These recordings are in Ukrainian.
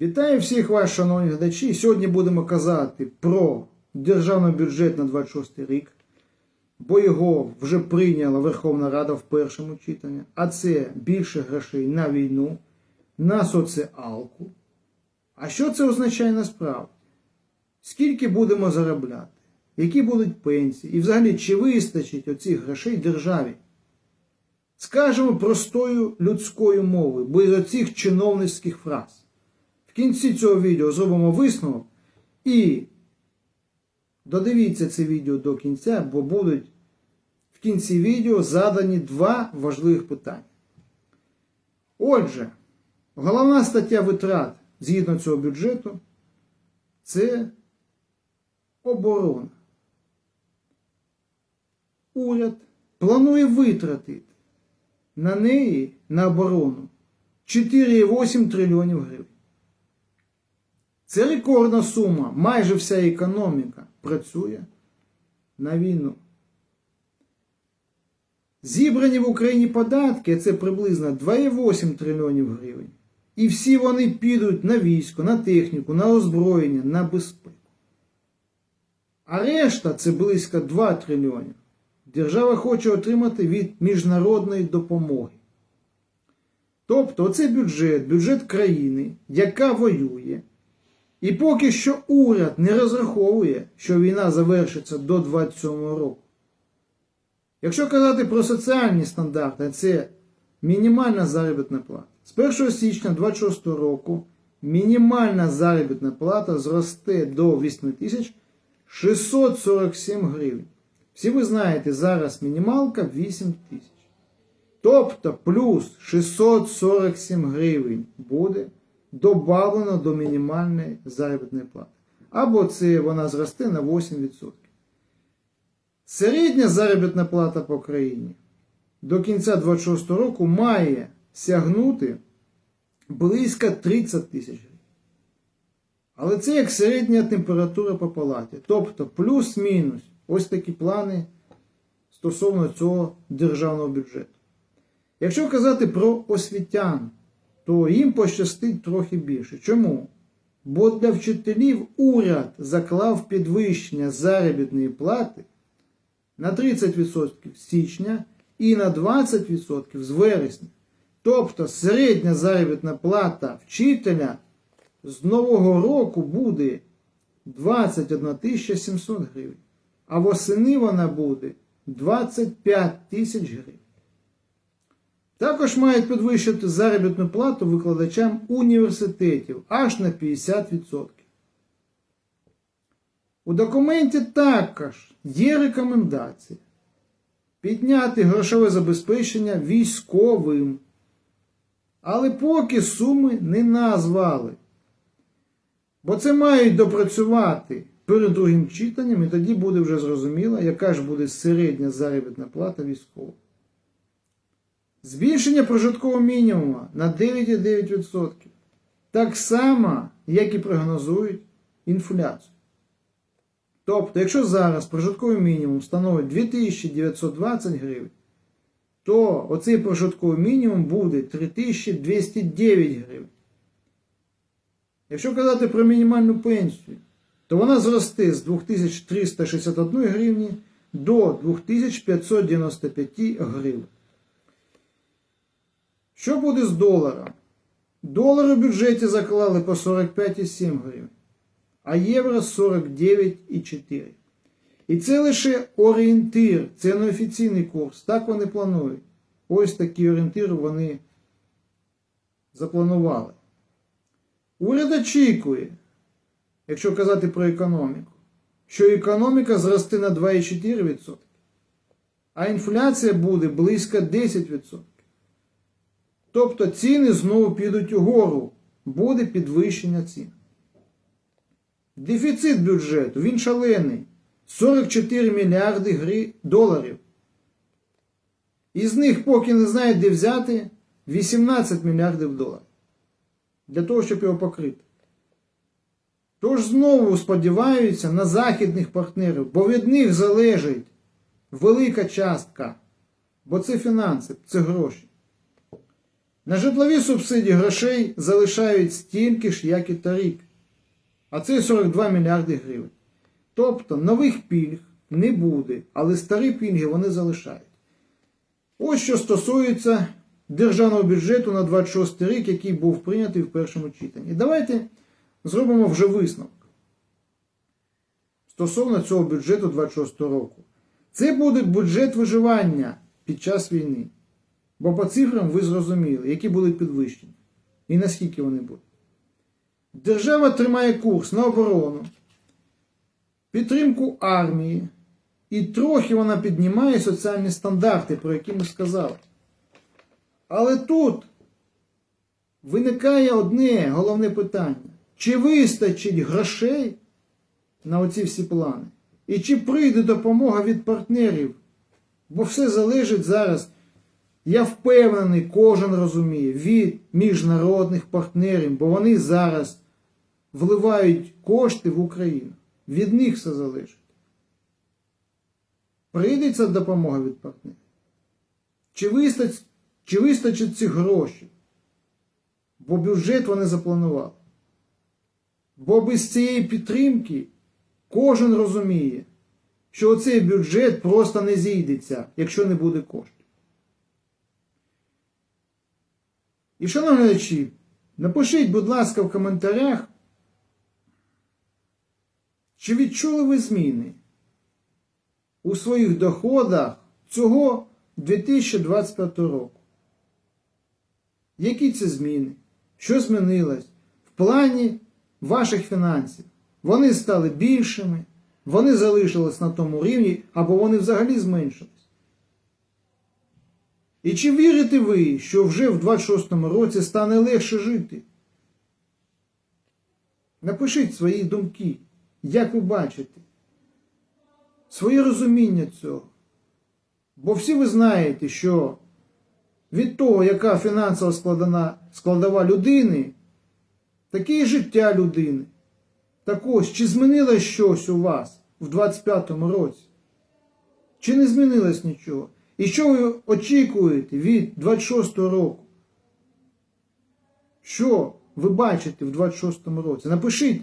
Вітаю всіх вас, шановні глядачі. Сьогодні будемо казати про державний бюджет на 26 рік, бо його вже прийняла Верховна Рада в першому читанні, а це більше грошей на війну, на соціалку. А що це означає насправді? Скільки будемо заробляти? Які будуть пенсії? І взагалі, чи вистачить оцих грошей державі? Скажемо простою людською мовою, без оцих чиновницьких фраз. В кінці цього відео зробимо висновок і додивіться це відео до кінця, бо будуть в кінці відео задані два важливих питання. Отже, головна стаття витрат згідно цього бюджету це оборона. Уряд планує витратити на неї на оборону 4,8 трильйонів гривень. Це рекордна сума. Майже вся економіка працює на війну. Зібрані в Україні податки це приблизно 2,8 трильйонів гривень. І всі вони підуть на військо, на техніку, на озброєння, на безпеку. А решта це близько 2 трильйонів. Держава хоче отримати від міжнародної допомоги. Тобто, оце бюджет, бюджет країни, яка воює. І поки що уряд не розраховує, що війна завершиться до 27 року. Якщо казати про соціальні стандарти, це мінімальна заробітна плата. З 1 січня 26 року мінімальна заробітна плата зросте до 8647 гривень. Всі ви знаєте, зараз мінімалка 8 тисяч. Тобто плюс 647 гривень буде добавлено до мінімальної заробітної плати. Або це вона зросте на 8%. Середня заробітна плата по країні до кінця 26 року має сягнути близько 30 тисяч гривень. Але це як середня температура по палаті. Тобто плюс-мінус ось такі плани стосовно цього державного бюджету. Якщо казати про освітян, то їм пощастить трохи більше. Чому? Бо для вчителів уряд заклав підвищення заробітної плати на 30% з січня і на 20% з вересня. Тобто середня заробітна плата вчителя з нового року буде 21 700 гривень, а восени вона буде 25 тисяч гривень. Також мають підвищити заробітну плату викладачам університетів аж на 50%. У документі також є рекомендація підняти грошове забезпечення військовим. Але поки суми не назвали. Бо це мають допрацювати перед другим читанням, і тоді буде вже зрозуміло, яка ж буде середня заробітна плата військових. Збільшення прожиткового мінімуму на 9,9%. Так само, як і прогнозують інфляцію. Тобто, якщо зараз прожитковий мінімум становить 2920 гривень, то оцей прожитковий мінімум буде 3209 гривень. Якщо казати про мінімальну пенсію, то вона зросте з 2361 гривні до 2595 гривень. Що буде з доларом? Долар у бюджеті заклали по 45,7 гривень, а євро 49,4. І це лише орієнтир, це не офіційний курс. Так вони планують. Ось такий орієнтир вони запланували. Уряд очікує, якщо казати про економіку, що економіка зросте на 2,4%, а інфляція буде близько 10%. Тобто ціни знову підуть угору, буде підвищення цін. Дефіцит бюджету, він шалений. 44 мільярди гри... доларів. Із них, поки не знають, де взяти, 18 мільярдів доларів. Для того, щоб його покрити. Тож знову сподіваються на західних партнерів, бо від них залежить велика частка. Бо це фінанси, це гроші. На житлові субсидії грошей залишають стільки ж, як і торік. А це 42 мільярди гривень. Тобто нових пільг не буде, але старі пільги вони залишають. Ось що стосується державного бюджету на 26 рік, який був прийнятий в першому читанні. Давайте зробимо вже висновок стосовно цього бюджету 26 року. Це буде бюджет виживання під час війни. Бо по цифрам ви зрозуміли, які будуть підвищені і наскільки вони будуть. Держава тримає курс на оборону, підтримку армії, і трохи вона піднімає соціальні стандарти, про які ми сказали. Але тут виникає одне головне питання: чи вистачить грошей на оці всі плани? І чи прийде допомога від партнерів? Бо все залежить зараз, я впевнений, кожен розуміє, від міжнародних партнерів, бо вони зараз вливають кошти в Україну. Від них все залежить. Прийдеться допомога від партнерів? Чи вистачить, чи вистачить цих грошей? Бо бюджет вони запланували. Бо без цієї підтримки кожен розуміє, що оцей бюджет просто не зійдеться, якщо не буде коштів. І, шановні глядачі, напишіть, будь ласка, в коментарях, чи відчули ви зміни у своїх доходах цього 2025 року? Які це зміни? Що змінилось в плані ваших фінансів? Вони стали більшими, вони залишились на тому рівні, або вони взагалі зменшились. І чи вірите ви, що вже в 26-му році стане легше жити? Напишіть свої думки, як ви бачите, своє розуміння цього. Бо всі ви знаєте, що від того, яка фінансова складана, складова людини, таке і життя людини. Так ось, чи змінилось щось у вас в 25-му році? Чи не змінилось нічого? І що ви очікуєте від 26-го року? Що ви бачите в 26-му році? Напишіть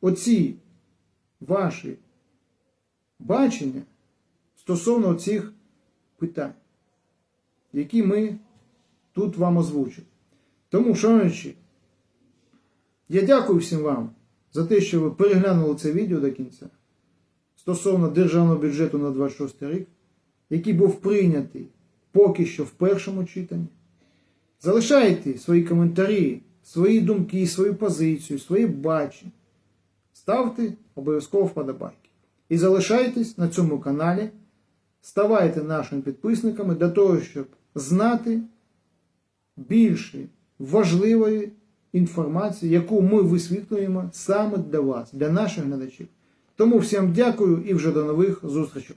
оці ваші бачення стосовно цих питань, які ми тут вам озвучили. Тому, шановні, я дякую всім вам за те, що ви переглянули це відео до кінця стосовно державного бюджету на 26 рік, який був прийнятий поки що в першому читанні. Залишайте свої коментарі, свої думки, свою позицію, свої бачення. Ставте обов'язково вподобайки. І залишайтесь на цьому каналі, ставайте нашими підписниками для того, щоб знати більше важливої інформації, яку ми висвітлюємо саме для вас, для наших глядачів. Тому всім дякую і вже до нових зустрічей.